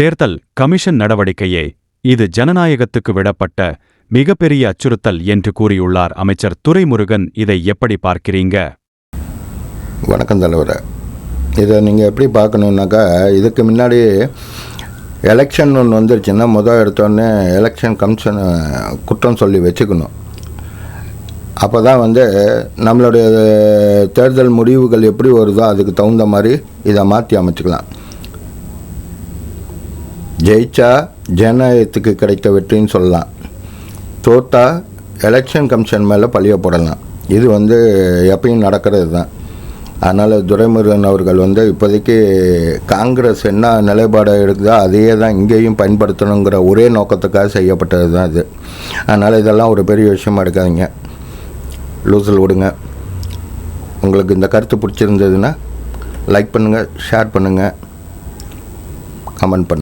தேர்தல் கமிஷன் நடவடிக்கையே இது ஜனநாயகத்துக்கு விடப்பட்ட மிகப்பெரிய அச்சுறுத்தல் என்று கூறியுள்ளார் அமைச்சர் துரைமுருகன். இதை எப்படி பார்க்கிறீங்க? வணக்கம் தலைவரை. இதை நீங்கள் எப்படி பார்க்கணுன்னாக்கா இதுக்கு முன்னாடி எலெக்ஷன் ஒன்று வந்துருச்சுன்னா முதல் எடுத்தோடனே எலெக்ஷன் கமிஷன் குற்றம் சொல்லி வச்சுக்கணும். அப்போ தான் வந்து நம்மளுடைய தேர்தல் முடிவுகள் எப்படி வருதோ அதுக்கு தகுந்த மாதிரி இதை மாற்றி அமைச்சுக்கலாம். ஜெயிச்சா ஜனநாயகத்துக்கு கிடைத்த வெற்றின்னு சொல்லலாம். தோத்தா எலெக்ஷன் கமிஷன் மேலே பழிய போடலாம். இது வந்து எப்பயும் நடக்கிறது தான். அதனால் துரைமுருகன் அவர்கள் வந்து இப்போதைக்கு காங்கிரஸ் என்ன நிலைப்பாடு எடுக்குதோ அதையே தான் இங்கேயும் பயன்படுத்தணுங்கிற ஒரே நோக்கத்துக்காக செய்யப்பட்டது தான் இது. அதனால் இதெல்லாம் ஒரு பெரிய விஷயமா எடுக்காதீங்க. லூசில் விடுங்க. உங்களுக்கு இந்த கருத்து பிடிச்சிருந்ததுன்னா லைக் பண்ணுங்கள் ஷேர் பண்ணுங்கள் கமெண்ட் பண்ணுங்கள்